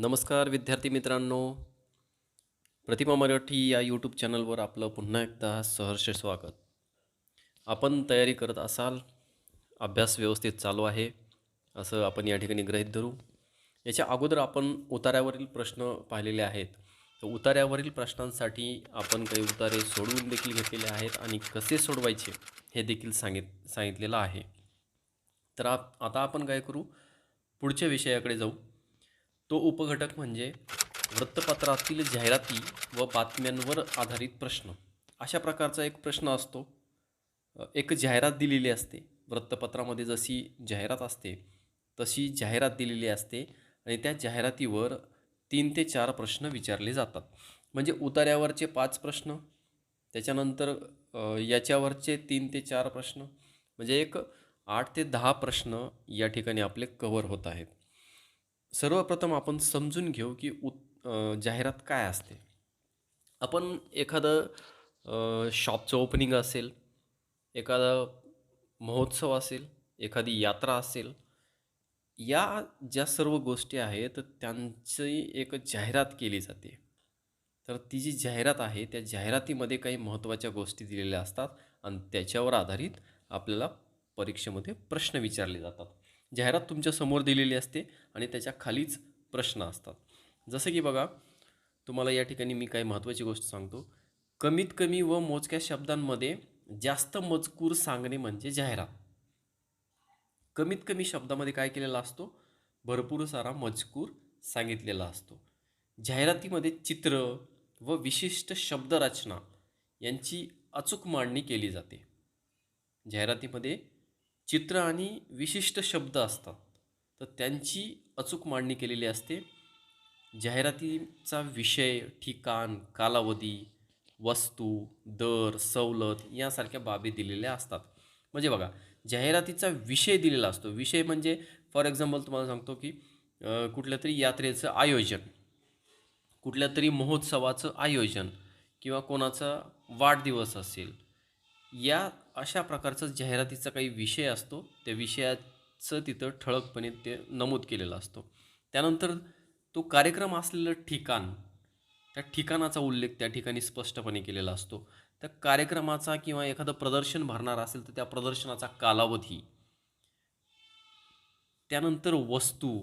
नमस्कार विद्यार्थी मित्रांनो. प्रतिमा मराठी या यूट्यूब चॅनलवर आपलं पुन्हा एकदा सहर्ष स्वागत. आपण तयारी करत असाल अभ्यास व्यवस्थित चालू आहे असं आपण या ठिकाणी गृहीत धरू. याच्या अगोदर आपण उतार्यावरील प्रश्न पाहिलेले आहेत. तर उतार्यावरील प्रश्नांसाठी आपण काही उतारे सोडवून देखील घेतलेले आहेत आणि कसे सोडवायचे हे देखील सांगित सांगितलेलं आहे. तर आप आता आपण काय करू? पुढच्या विषयाकडे जाऊ. तो उपघटक म्हणजे वृत्तपत्रातील जाहिराती व बातम्यांवर आधारित प्रश्न. अशा प्रकारचा एक प्रश्न असतो. एक जाहिरात दिलेली असते. वृत्तपत्रामध्ये जशी जाहिरात असते तशी जाहिरात दिलेली असते आणि त्या जाहिरातीवर तीन ते चार प्रश्न विचारले जातात. म्हणजे उतार्यावरचे पाच प्रश्न त्याच्यानंतर याच्यावरचे तीन ते चार प्रश्न म्हणजे एक आठ ते दहा प्रश्न या ठिकाणी आपले कवर होत आहेत. सर्वप्रथम आपण समजून घेऊ की उत जाहिरात काय असते. आपण एखादं शॉपचं ओपनिंग असेल एखादा महोत्सव असेल एखादी यात्रा असेल या ज्या सर्व गोष्टी आहेत त्यांची एक जाहिरात केली जाते. तर ती जी जाहिरात आहे त्या जाहिरातीमध्ये काही महत्त्वाच्या गोष्टी दिलेल्या असतात आणि त्याच्यावर आधारित आपल्याला परीक्षेमध्ये प्रश्न विचारले जातात. जाहिरात तुमच्यासमोर दिलेली असते आणि त्याच्या खालीच प्रश्न असतात. जसं की बघा तुम्हाला या ठिकाणी मी काही महत्त्वाची गोष्ट सांगतो. कमीत कमी व मोजक्या शब्दांमध्ये जास्त मजकूर सांगणे म्हणजे जाहिरात. कमीत कमी शब्दामध्ये काय केलेला असतो? भरपूर सारा मजकूर सांगितलेला असतो. जाहिरातीमध्ये चित्र व विशिष्ट शब्दरचना यांची अचूक मांडणी केली जाते. जाहिरातीमध्ये चित्र आणि विशिष्ट शब्द असतात. तर त्यांची अचूक मांडणी केलेली असते. जाहिरातीचा विषय ठिकाण कालावधी वस्तू दर सवलत यासारख्या बाबी दिलेल्या असतात. म्हणजे बघा जाहिरातीचा विषय दिलेला असतो. विषय म्हणजे फॉर एक्झाम्पल तुम्हाला सांगतो की कुठल्या तरी यात्रेचं आयोजन कुठल्या तरी महोत्सवाचं आयोजन किंवा कोणाचा वाढदिवस असेल या अशा प्रकारचा जाहिरातीचा काही विषय असतो त्या विषयाचं तिथं ठळकपणे ते नमूद केलेलं असतो. त्यानंतर तो कार्यक्रम असलेलं ठिकाण त्या ठिकाणाचा उल्लेख त्या ठिकाणी स्पष्टपणे केलेला असतो. त्या कार्यक्रमाचा किंवा एखादं प्रदर्शन भरणार असेल तर त्या प्रदर्शनाचा कालावधी त्यानंतर वस्तू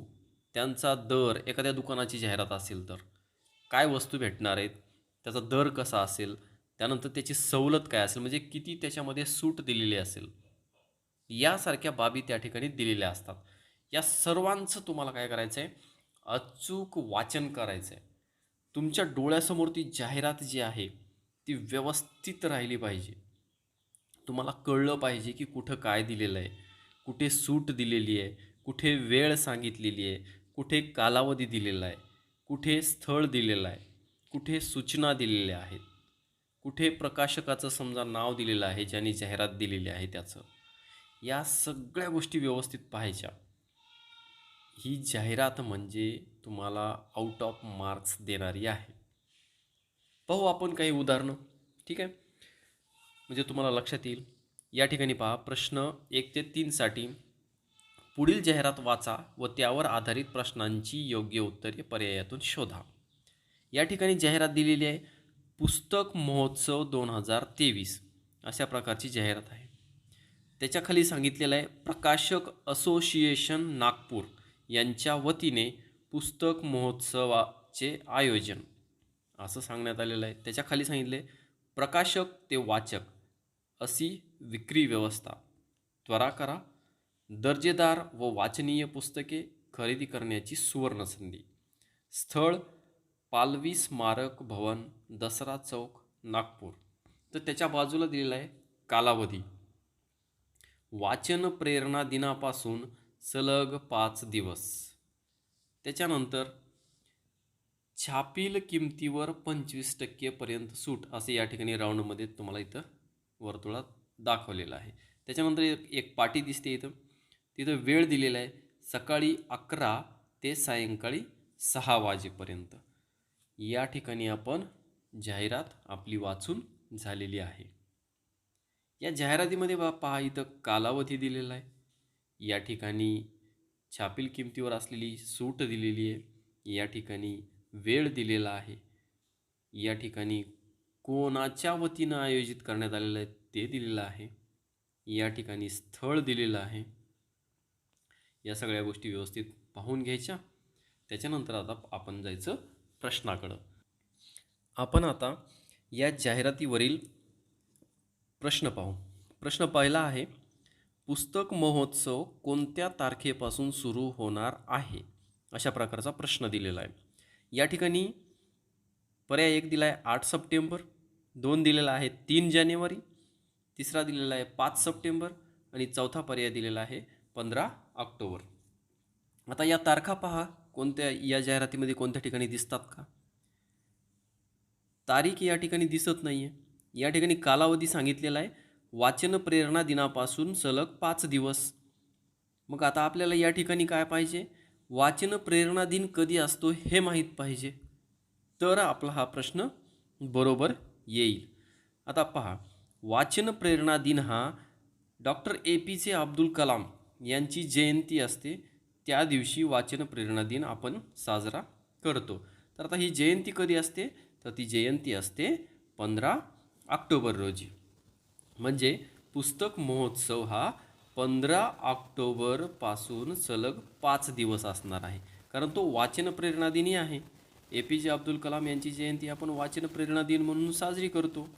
त्यांचा दर एखाद्या दुकानाची जाहिरात असेल तर. काय वस्तू भेटणार आहेत त्याचा दर कसा असेल त्यानंतर त्याची सवलत काय असेल? म्हणजे किती त्याच्यामध्ये सूट दिलेली असेल? यासारख्या बाबी त्या ठिकाणी दिलेल्या असतात. या सर्वांचं तुम्हाला काय करायचं आहे अचूक वाचन करायचं आहे तुमच्या डोळ्यासमोर ती जाहिरात जी आहे ती व्यवस्थित राहिली पाहिजे. तुम्हाला कळलं पाहिजे की कुठं काय दिलेलं आहे. कुठे सूट दिलेली आहे? कुठे वेळ सांगितलेली आहे? कुठे कालावधी दिलेला आहे? कुठे स्थळ दिलेलं आहे? कुठे सूचना दिलेल्या आहेत? कुठे प्रकाशकाचं समजा नाव दिलेलं आहे ज्याने जाहिरात दिलेली आहे त्याचं या सगळ्या गोष्टी व्यवस्थित पाहायच्या. ही जाहिरात म्हणजे तुम्हाला आउट ऑफ मार्क्स देणारी आहे. पाहू आपण काही उदाहरणं ठीक आहे? म्हणजे तुम्हाला लक्षात येईल. या ठिकाणी पहा प्रश्न एक ते तीनसाठी पुढील जाहिरात वाचा व त्यावर आधारित प्रश्नांची योग्य उत्तरे पर्यायातून शोधा. या ठिकाणी जाहिरात दिलेली आहे. पुस्तक महोत्सव दोन हजार तेवीस अशा प्रकारची जाहिरात आहे. त्याच्याखाली सांगितलेलं आहे प्रकाशक असोसिएशन नागपूर यांच्या वतीने पुस्तक महोत्सवाचे आयोजन. असं सांगण्यात आलेलं आहे. त्याच्याखाली सांगितले प्रकाशक ते वाचक अशी विक्री व्यवस्था. त्वरा करा दर्जेदार व वाचनीय पुस्तके खरेदी करण्याची सुवर्णसंधी स्थळ पालवी स्मारक भवन दसरा चौक नागपूर. तर त्याच्या बाजूला दिलेला आहे कालावधी. वाचन प्रेरणा दिनापासून सलग पाच दिवस. त्याच्यानंतर छापील किमतीवर पंचवीस टक्केपर्यंत सूट असे या ठिकाणी राऊंडमध्ये तुम्हाला इथं वर्तुळात दाखवलेलं आहे. त्याच्यानंतर एक एक पाटी दिसते इथं. तिथं वेळ दिलेला आहे सकाळी अकरा ते सायंकाळी सहा वाजेपर्यंत. या ठिकाणी आपण जाहिरात आपली वाचून झालेली आहे. या जाहिरातीमध्ये बा पहा इथं कालावधी दिलेला आहे. या ठिकाणी छापील किमतीवर असलेली सूट दिलेली आहे. या ठिकाणी वेळ दिलेला आहे. या ठिकाणी कोणाच्या वतीनं आयोजित करण्यात आलेलं आहे ते दिलेलं आहे. या ठिकाणी स्थळ दिलेलं आहे. या सगळ्या गोष्टी व्यवस्थित पाहून घ्यायच्या. त्याच्यानंतर आता आपण जायचं प्रश्नाकडं. आपण आता या जाहिरातीवरील प्रश्न पाहू. प्रश्न पहिला आहे पुस्तक महोत्सव कोणत्या तारखेपासून सुरू होणार आहे? अशा प्रकारचा प्रश्न दिलेला आहे. या ठिकाणी पर्याय एक दिला आहे आठ सप्टेंबर दोन दिलेला आहे तीन जानेवारी तिसरा दिलेला आहे पाच सप्टेंबर आणि चौथा पर्याय दिलेला आहे पंधरा ऑक्टोबर. आता या तारखा पहा. कोणत्या या जाहिरातीमध्ये कोणत्या ठिकाणी दिसतात का? तारीख या ठिकाणी दिसत नाही आहे या ठिकाणी कालावधी सांगितलेला आहे. वाचन प्रेरणा दिनापासून सलग पाच दिवस. मग आता आपल्याला या ठिकाणी काय पाहिजे? वाचन प्रेरणा दिन कधी असतो हे माहीत पाहिजे. तर आपला हा प्रश्न बरोबर येईल. आता पहा. वाचन प्रेरणा दिन हा डॉक्टर ए पी जे अब्दुल कलाम यांची जयंती असते. त्या दिवशी वाचन प्रेरणा दिन आपण साजरा करतो. तर आता ही जयंती कधी असते? तर ती जयंती असते पंधरा ऑक्टोबर रोजी. म्हणजे पुस्तक महोत्सव हा पंधरा ऑक्टोबरपासून सलग पाच दिवस असणार आहे. कारण तो वाचन प्रेरणा दिनी आहे. ए पी जे अब्दुल कलाम यांची जयंती आपण वाचन प्रेरणा दिन म्हणून साजरी करतो.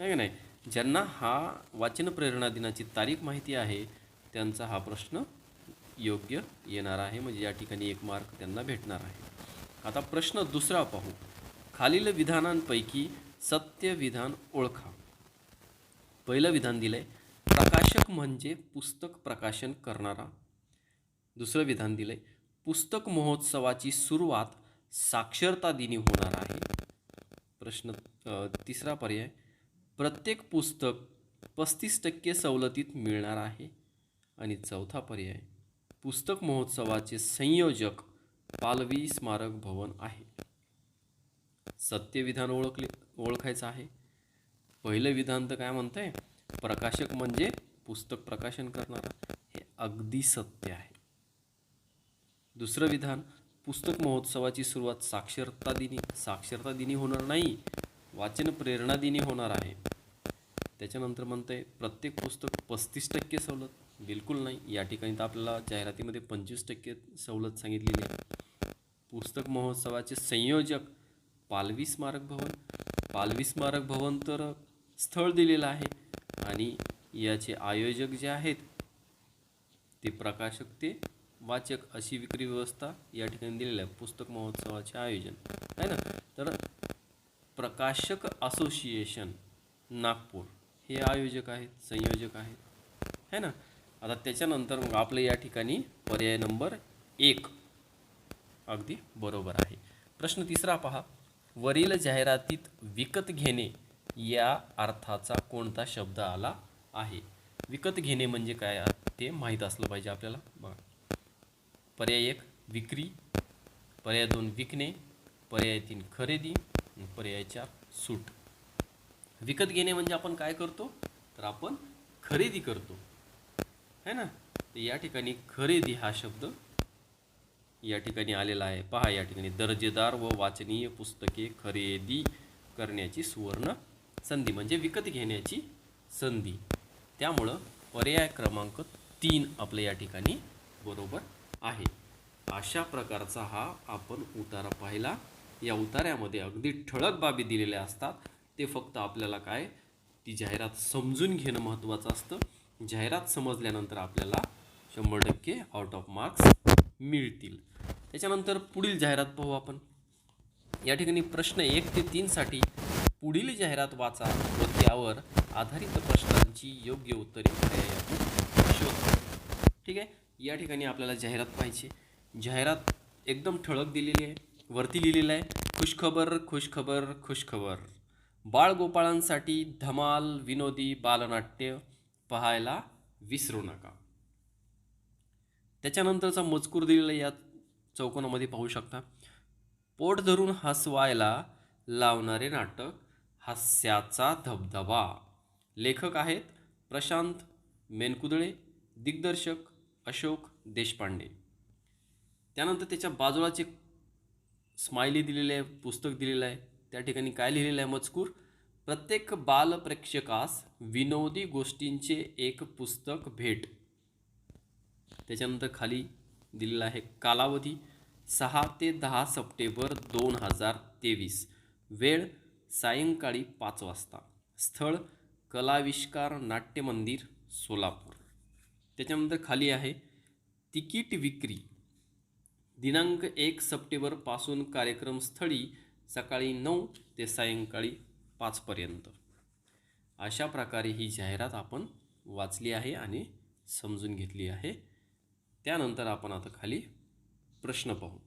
आहे का नाही? ज्यांना हा वाचन प्रेरणा दिनाची तारीख माहिती आहे त्यांचा हा प्रश्न योग्य येणार आहे म्हणजे या ठिकाणी एक मार्क त्यांना भेटणार आहे. आता प्रश्न दुसरा पाहू. खालील विधानांपैकी सत्य विधान ओळखा. पहिलं विधान दिलं आहे प्रकाशक म्हणजे पुस्तक प्रकाशन करणारा. दुसरं विधान दिलं आहे पुस्तक महोत्सवाची सुरुवात साक्षरता दिनी होणार आहे. प्रश्न तिसरा पर्याय प्रत्येक पुस्तक पस्तीस टक्के सवलतीत मिळणार आहे. आणि चौथा पर्याय पुस्तक महोत्सवाचे संयोजक पालवी स्मारक भवन आहे. सत्य विधान ओळखले ओळखायचं आहे. पहिलं विधान तर काय म्हणतंय? प्रकाशक म्हणजे पुस्तक प्रकाशन करणारा. हे अगदी सत्य आहे. दुसरं विधान पुस्तक महोत्सवाची सुरुवात साक्षरता दिनी साक्षरता दिनी होणार नाही वाचन प्रेरणा दिनी होणार आहे. त्याच्यानंतर म्हणतंय प्रत्येक पुस्तक पस्तीस टक्के सवलत. बिलकुल नाही. या ठिकाणी तर आपल्याला जाहिरातीमध्ये पंचवीस टक्के सवलत सांगितलेली आहे. पुस्तक महोत्सवाचे संयोजक पालवी स्मारक भवन. पालवी स्मारक भवन तर स्थळ दिलेलं आहे आणि याचे आयोजक जे आहेत ते प्रकाशक ते वाचक अशी विक्री व्यवस्था या ठिकाणी दिलेली आहे. पुस्तक महोत्सवाचे आयोजन. आहे ना? तर प्रकाशक असोसिएशन नागपूर हे आयोजक आहेत संयोजक आहेत. है ना? आता त्याच्यानंतर मग आपलं या ठिकाणी पर्याय नंबर एक अगदी बरोबर आहे. प्रश्न तिसरा पहा. वरील जाहिरातीत विकत घेणे या अर्थाचा कोणता शब्द आला आहे? विकत घेणे म्हणजे काय ते माहीत असलं पाहिजे आपल्याला. बघा. पर्याय एक विक्री. पर्याय दोन विकणे. पर्याय तीन खरेदी. पर्याय चार सूट. विकत घेणे म्हणजे आपण काय करतो? तर आपण खरेदी करतो. है ना? तर या ठिकाणी खरेदी हा शब्द या ठिकाणी आलेला आहे. पहा या ठिकाणी दर्जेदार व वाचनीय पुस्तके खरेदी करण्याची सुवर्ण संधी म्हणजे विकत घेण्याची संधी. त्यामुळं पर्याय क्रमांक तीन आपल्या या ठिकाणी बरोबर आहे. अशा प्रकारचा हा आपण उतारा पाहिला. या उतार्यामध्ये अगदी ठळक बाबी दिलेल्या असतात. ते फक्त आपल्याला काय? ती जाहिरात समजून घेणं महत्त्वाचं असतं. जाहिरात समजल्यानंतर आपल्याला शंभर टक्के आउट ऑफ मार्क्स मिळतील. त्याच्यानंतर पुढील जाहिरात पाहू आपण. या ठिकाणी प्रश्न एक ते तीनसाठी पुढील जाहिरात वाचा व त्यावर आधारित प्रश्नांची योग्य उत्तरे शोध. शोधा ठीक आहे? या ठिकाणी आपल्याला जाहिरात पाहिजे जाहिरात एकदम ठळक दिलेली आहे. वरती लिहिलेलं आहे खुशखबर खुशखबर खुशखबर बाळगोपाळांसाठी धमाल विनोदी बालनाट्य. पाहायला विसरू नका. त्याच्यानंतरचा मजकूर दिलेला या चौकोनामध्ये पाहू शकता. पोट धरून हसवायला लावणारे नाटक हास्याचा धबधबा. लेखक आहेत प्रशांत मेनकुदळे दिग्दर्शक अशोक देशपांडे. त्यानंतर त्याच्या बाजूलाचे स्माइली दिलेली आहे पुस्तक दिलेलं आहे. त्या ठिकाणी काय लिहिलेलं आहे मजकूर? प्रत्येक बालप्रेक्षकास विनोदी गोष्टींचे एक पुस्तक भेट. त्याच्यानंतर खाली दिलेला आहे कालावधी सहा ते दहा सप्टेंबर दोन हजार तेवीस. वेळ सायंकाळी पाच वाजता. स्थळ कलाविष्कार नाट्य मंदिर सोलापूर. त्याच्यानंतर खाली आहे तिकीट विक्री. दिनांक एक सप्टेंबरपासून कार्यक्रमस्थळी सकाळी नऊ ते सायंकाळी पाचपर्यंत. अशा प्रकारे ही जाहिरात आपण वाचली आहे आणि समजून घेतली आहे. त्यानंतर आपण आता खाली प्रश्न पाहू.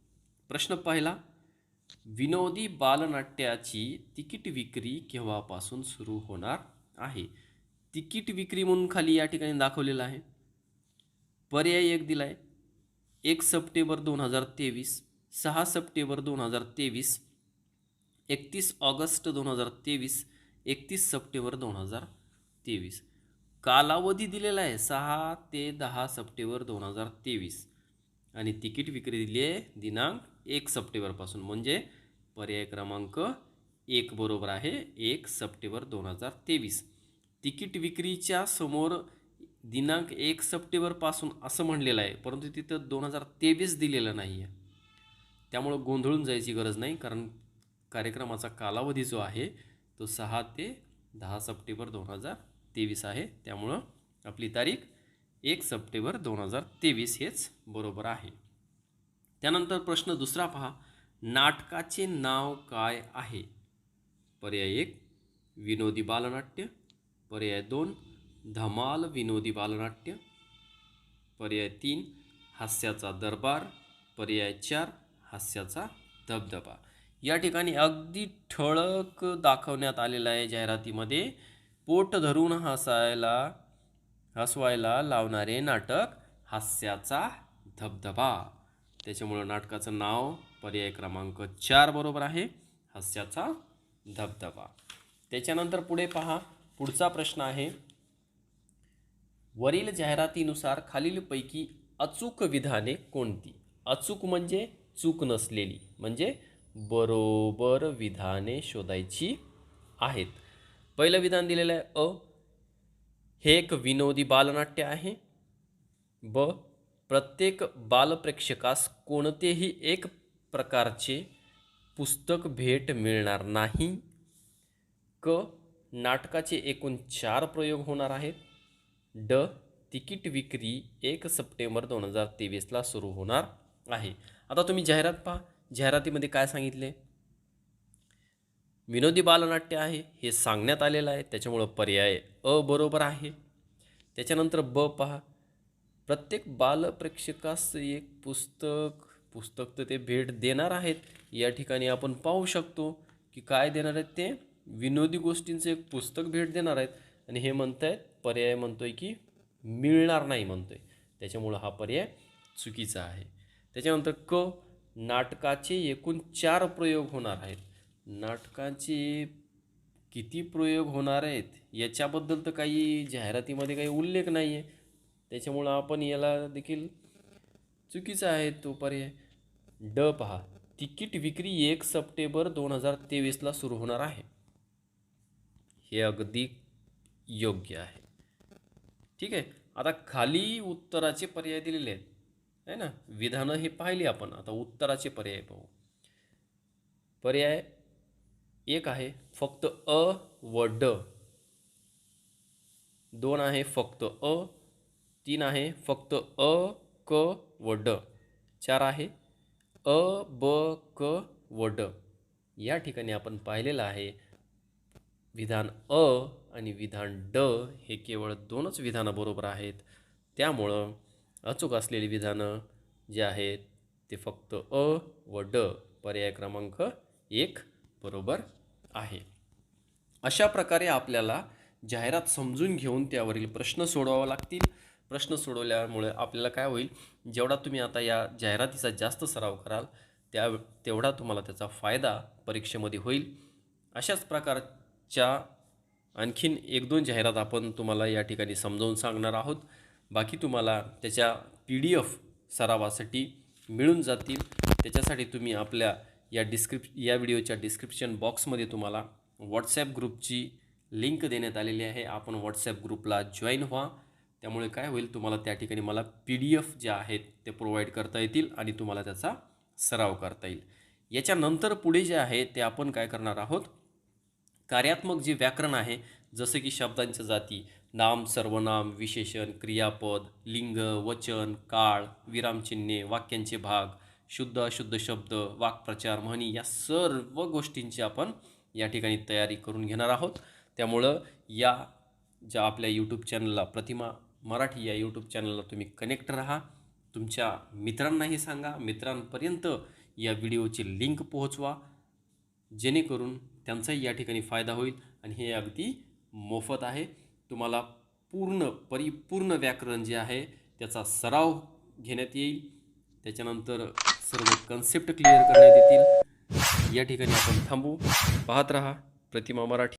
प्रश्न पहिला विनोदी बालनाट्याची तिकीट विक्री केव्हापासून सुरू होणार आहे? तिकीट विक्री म्हणून खाली या ठिकाणी दाखवलेलं आहे. पर्याय एक दिला आहे एक सप्टेंबर दोन हजार तेवीस सहा सप्टेंबर दोन हजार तेवीस एकतीस ऑगस्ट दोन हजार तेवीस एकतीस सप्टेंबर दोन हजार तेवीस. कालावधी दिलेला आहे सहा ते दहा सप्टेंबर दोन हजार तेवीस. आणि तिकीट विक्री दिली आहे दिनांक एक सप्टेंबरपासून म्हणजे पर्याय क्रमांक एक बरोबर आहे एक सप्टेंबर दोन हजार तेवीस. तिकीट विक्रीच्या समोर दिनांक एक सप्टेंबरपासून असं म्हणलेलं आहे परंतु तिथं दोन हजार तेवीस दिलेलं नाही आहे त्यामुळं गोंधळून जायची गरज नाही कारण कार्यक्रमाचा कालावधी जो आहे तो सहा ते दहा सप्टेंबर दोन हजार तेवीस आहे. त्यामुळं आपली तारीख एक सप्टेंबर दोन हजार तेवीस हेच बरोबर आहे. त्यानंतर प्रश्न दुसरा पहा. नाटकाचे नाव काय आहे? पर्याय एक विनोदी बालनाट्य. पर्याय दोन धमाल विनोदी बालनाट्य. पर्याय तीन हास्याचा दरबार. पर्याय चार हास्याचा धबधबा या ठिकाणी अगदी ठळक दाखवण्यात आलेलं आहे जाहिरातीमध्ये. पोट धरून हसायला हसवायला लावणारे नाटक हास्याचा धबधबा. त्याच्यामुळं नाटकाचं नाव पर्याय क्रमांक चार बरोबर आहे हास्याचा धबधबा. त्याच्यानंतर पुढे पहा पुढचा प्रश्न आहे. वरील जाहिरातीनुसार खालीलपैकी अचूक विधाने कोणती? अचूक म्हणजे चूक नसलेली. म्हणजे बरोबर विधाने शोधायची आहेत. पहिलं विधान दिलेलं आहे अ. हे एक विनोदी बालनाट्य आहे. ब. प्रत्येक बालप्रेक्षकास कोणतेही एक प्रकारचे पुस्तक भेट मिळणार नाही. क. नाटकाचे एकूण चार प्रयोग होणार आहेत. ड. तिकीट विक्री एक सप्टेंबर दोन हजार तेवीसला सुरू होणार आहे. आता तुम्ही जाहिरात पहा. जाहिरातीमध्ये काय सांगितले? विनोदी बालनाट्य आहे हे सांगण्यात आलेलं आहे त्याच्यामुळं पर्याय अ बरोबर आहे. त्याच्यानंतर ब पहा. प्रत्येक बालप्रेक्षकास एक पुस्तक पुस्तक तर ते भेट देणार आहेत. या ठिकाणी आपण पाहू शकतो की काय देणार आहेत ते? विनोदी गोष्टींचं एक पुस्तक भेट देणार आहेत. आणि हे म्हणत आहेत पर्याय म्हणतो आहे की मिळणार नाही म्हणतो आहे त्याच्यामुळं हा पर्याय चुकीचा आहे. त्याच्यानंतर क नाटकाचे एकूण चार प्रयोग होणार आहेत. नाटकाचे किती प्रयोग होणार आहेत याच्याबद्दल तर काही जाहिरातीमध्ये काही उल्लेख नाही आहे त्याच्यामुळं आपण याला देखील चुकीचा आहे तो पर्याय. ड पहा तिकीट विक्री एक सप्टेंबर दोन हजार तेवीसला सुरू होणार आहे. हे अगदी योग्य आहे. ठीक आहे आता खाली उत्तराचे पर्याय दिलेले आहेत. आहे ना? विधानं हे पाहिली आपण. आता उत्तराचे पर्याय पाहू. पर्याय एक आहे फक्त अ व ड. दोन आहे फक्त अ. तीन आहे फक्त अ क व ड. चार आहे अ ब क व ड. या ठिकाणी आपण पाहिलेलं आहे विधान अ आणि विधान ड हे केवळ दोनच विधानं बरोबर आहेत. त्यामुळं अचूक असलेली विधानं जे आहेत ते फक्त अ व ड पर्याय क्रमांक एक बरोबर आहे. अशा प्रकारे आपल्याला जाहिरात समजून घेऊन त्यावरील प्रश्न सोडवावा लागतील. प्रश्न सोडवल्यामुळे आपल्याला काय होईल? जेवढा तुम्ही आता या जाहिरातीचा जास्त सराव कराल त्या तेवढा तुम्हाला त्याचा फायदा परीक्षेमध्ये होईल. अशाच प्रकारच्या आणखीन एक दोन जाहिरात आपण तुम्हाला या ठिकाणी समजावून सांगणार आहोत. बाकी तुम्हाला त्याच्या पी डी एफ सरावासाठी मिळून जातील. त्याच्यासाठी तुम्ही आपल्या या डिस्क्रिप या व्हिडिओच्या डिस्क्रिप्शन बॉक्समध्ये तुम्हाला व्हॉट्सॲप ग्रुपची लिंक देण्यात आलेली आहे. आपण व्हॉट्सॲप ग्रुपला जॉईन व्हा. त्यामुळे काय होईल तुम्हाला त्या ठिकाणी मला पी डी एफ ज्या आहेत ते प्रोव्हाइड करता येतील आणि तुम्हाला त्याचा सराव करता येईल. याच्यानंतर पुढे जे आहे ते आपण काय करणार आहोत? कार्यात्मक जे व्याकरण आहे जसं की शब्दांच्या जाती नाम सर्वनाम विशेषण क्रियापद लिंग वचन काळ विरामचिन्हे वाक्यांचे भाग शुद्ध अशुद्ध शब्द वाक्प्रचार म्हणी या सर्व गोष्टींची आपण या ठिकाणी तयारी करून घेणार आहोत. त्यामुळं या ज्या आपल्या यूट्यूब चॅनलला प्रतिमा मराठी या यूट्यूब चॅनलला तुम्ही कनेक्ट राहा. तुमच्या मित्रांनाही सांगा. मित्रांपर्यंत या व्हिडिओची लिंक पोहोचवा. जेणेकरून त्यांचाही या ठिकाणी फायदा होईल. आणि हे अगदी मोफत आहे. तुम्हाला पूर्ण परिपूर्ण व्याकरण जे आहे त्याचा सराव घेण्यात येईल. त्याच्यानंतर सर्व कन्सेप्ट क्लिअर करण्यात येतील. या ठिकाणी आपण थांबू. पाहत रहा प्रतिमा मराठी.